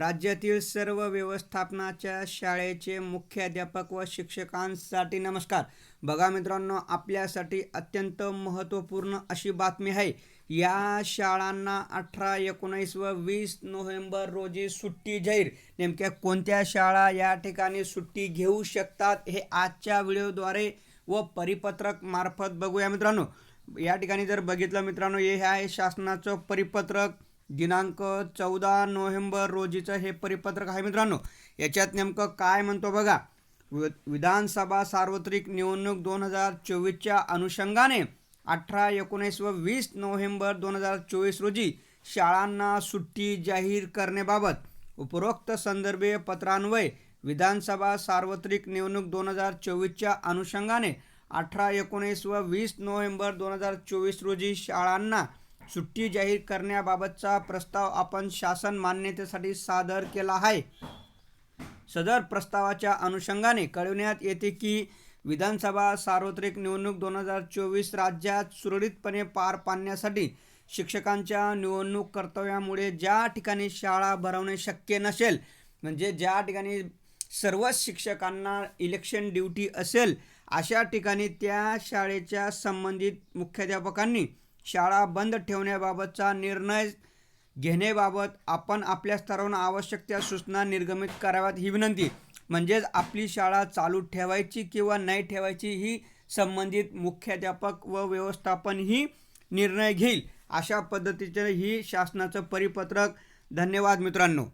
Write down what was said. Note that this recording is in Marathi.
राज्यातील सर्व व्यवस्थापनाच्या शाळेचे मुख्याध्यापक व शिक्षकांसाठी नमस्कार. बघा मित्रांनो आपल्यासाठी अत्यंत महत्त्वपूर्ण अशी बातमी आहे. या शाळांना अठरा एकोणीस व वीस नोव्हेंबर रोजी सुट्टी जाहीर. नेमक्या कोणत्या शाळा या ठिकाणी सुट्टी घेऊ शकतात हे आजच्या व्हिडिओद्वारे व परिपत्रक मार्फत बघूया मित्रांनो. या ठिकाणी जर बघितलं मित्रांनो हे आहे शासनाचं परिपत्रक. दिनांक चौदा नोव्हेंबर रोजीचं हे परिपत्रक आहे मित्रांनो. याच्यात नेमकं काय म्हणतो बघा? वि विधानसभा सार्वत्रिक निवडणूक दोन हजार चोवीसच्या अनुषंगाने अठरा एकोणीस व वीस नोव्हेंबर दोन हजार चोवीस रोजी शाळांना सुट्टी जाहीर करण्याबाबत उपरोक्त संदर्भीय पत्रान्वये विधानसभा सार्वत्रिक निवडणूक दोन हजार चोवीसच्या अनुषंगाने अठरा एकोणीस व वीस नोव्हेंबर दोन हजार चोवीस रोजी शाळांना सुट्टी जाहीर करण्याबाबतचा प्रस्ताव आपण शासन मान्यतेसाठी सादर केला आहे. सदर प्रस्तावाच्या अनुषंगाने कळविण्यात येते की विधानसभा सार्वत्रिक निवडणूक दोन हजार चोवीस राज्यात सुरळीतपणे पार पाडण्यासाठी शिक्षकांच्या निवडणूक कर्तव्यामुळे ज्या ठिकाणी शाळा भरवणे शक्य नसेल म्हणजे ज्या ठिकाणी सर्वच शिक्षकांना इलेक्शन ड्युटी असेल अशा ठिकाणी त्या शाळेच्या संबंधित मुख्याध्यापकांनी शाळा बंद ठेवण्याबाबतचा निर्णय घेण्याबाबत आपण आपल्या स्तरावरून आवश्यक त्या सूचना निर्गमित कराव्यात ही विनंती. म्हणजेच आपली शाळा चालू ठेवायची किंवा नाही ठेवायची ही संबंधित मुख्याध्यापक व व्यवस्थापन ही निर्णय घेईल. अशा पद्धतीचे ही शासनाचं परिपत्रक. धन्यवाद मित्रांनो.